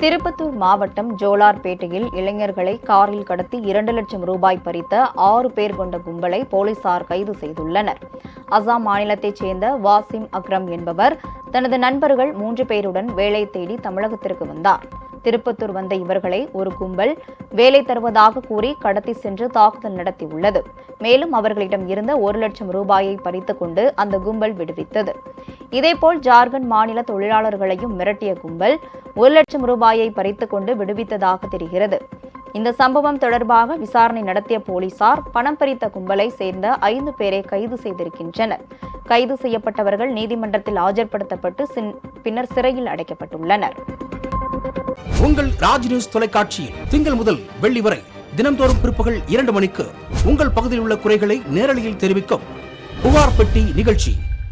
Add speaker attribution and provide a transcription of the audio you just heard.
Speaker 1: திருப்பத்தூர் மாவட்டம் ஜோலார்பேட்டையில் இளைஞர்களை காரில் கடத்தி இரண்டு லட்சம் ரூபாய் பறித்த ஆறு பேர் கொண்ட கும்பலை போலீசார் கைது செய்துள்ளனர். அசாம் மாநிலத்தைச் சேர்ந்த வாசிம் அக்ரம் என்பவர் தனது நண்பர்கள் மூன்று பேருடன் வேலை தேடி தமிழகத்திற்கு வந்தார். திருப்பத்தூர் வந்த இவர்களை ஒரு கும்பல் வேலை தருவதாக கூறி கடத்தி சென்று தாக்குதல் நடத்தியுள்ளது. மேலும் அவர்களிடம் இருந்த ஒரு லட்சம் ரூபாயை பறித்துக் கொண்டு அந்த கும்பல் விடுவித்தது. இதேபோல் ஜார்க்கண்ட் மாநில தொழிலாளர்களையும் மிரட்டிய கும்பல் ஒரு லட்சம் ரூபாயை பறித்துக்கொண்டு விடுவித்ததாக தெரிகிறது. இந்த சம்பவம் தொடர்பாக விசாரணை நடத்திய போலீசார் பணம் பறித்த கும்பலை சேர்ந்த ஐந்து பேரை கைது செய்திருக்கின்றனர். கைது செய்யப்பட்டவர்கள் நீதிமன்றத்தில் ஆஜர்படுத்தப்பட்டு பின்னர் சிறையில் அடைக்கப்பட்டுள்ளனர்.
Speaker 2: உங்கள் ராஜ் நியூஸ் தொலைக்காட்சியில் திங்கள் முதல் வெள்ளி வரை தினம்தோறும் பிற்பகல் இரண்டு மணிக்கு உங்கள் பகுதியில் உள்ள குறைகளை நேரலையில் தெரிவிக்கும் புகார் பெட்டி நிகழ்ச்சி.